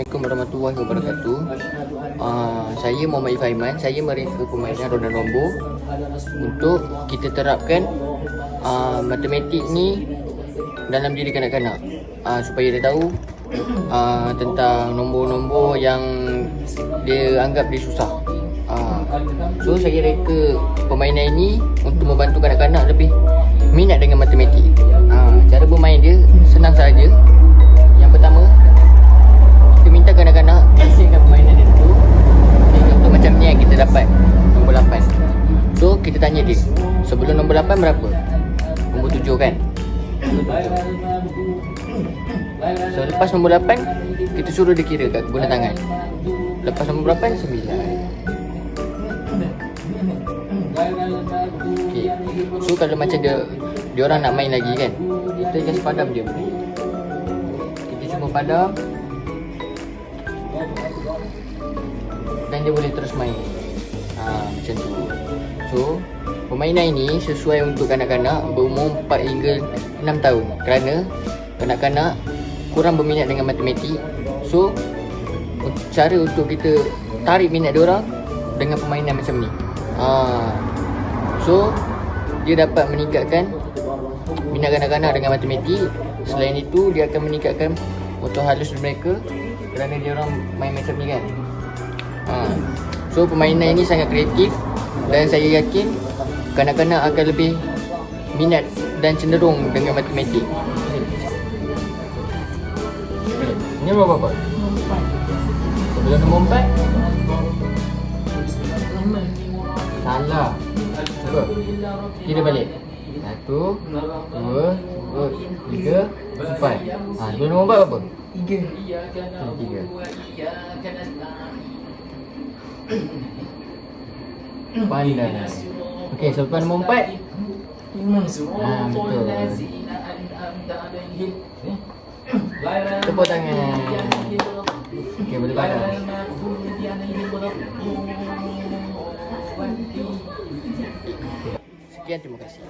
Assalamualaikum warahmatullahi wabarakatuh. Uh, saya Muhammad Ifaiman. Saya mereka permainan ronda nombor untuk kita terapkan uh, matematik ni dalam diri kanak-kanak uh, supaya dia tahu uh, tentang nombor-nombor yang dia anggap dia susah. Uh, so saya reka permainan ini untuk membantu kanak-kanak lebih minat dengan matematik. Uh, cara bermain dia kita tanya dia Sebelum nombor 8 berapa? Nombor 7 kan? So lepas nombor 8 Kita suruh dia kira kat guna tangan Lepas nombor 8 9 Okay. So kalau macam dia dia orang nak main lagi kan Kita just padam je Kita cuma padam dan dia boleh terus main. Ha, macam tu. So, permainan ini sesuai untuk kanak-kanak berumur 4 hingga 6 tahun kerana kanak-kanak kurang berminat dengan matematik. So, cara untuk kita tarik minat orang dengan permainan macam ni. Ha. So, dia dapat meningkatkan minat kanak-kanak dengan matematik. Selain itu, dia akan meningkatkan motor halus mereka kerana dia orang main macam ni kan. Ha. So permainan ini sangat kreatif dan saya yakin kanak-kanak akan lebih minat dan cenderung dengan matematik. Ini nombor berapa? Sebelum nombor empat? Salah. Cuba. Kira balik. Satu, dua, dua, tiga, empat. Ha, sebelum nombor empat berapa? Tiga. Tiga. Pandai. Okey, selepas nombor empat. Lima. Ha, betul. Tepuk tangan. Okey, boleh balas. Sekian, terima kasih.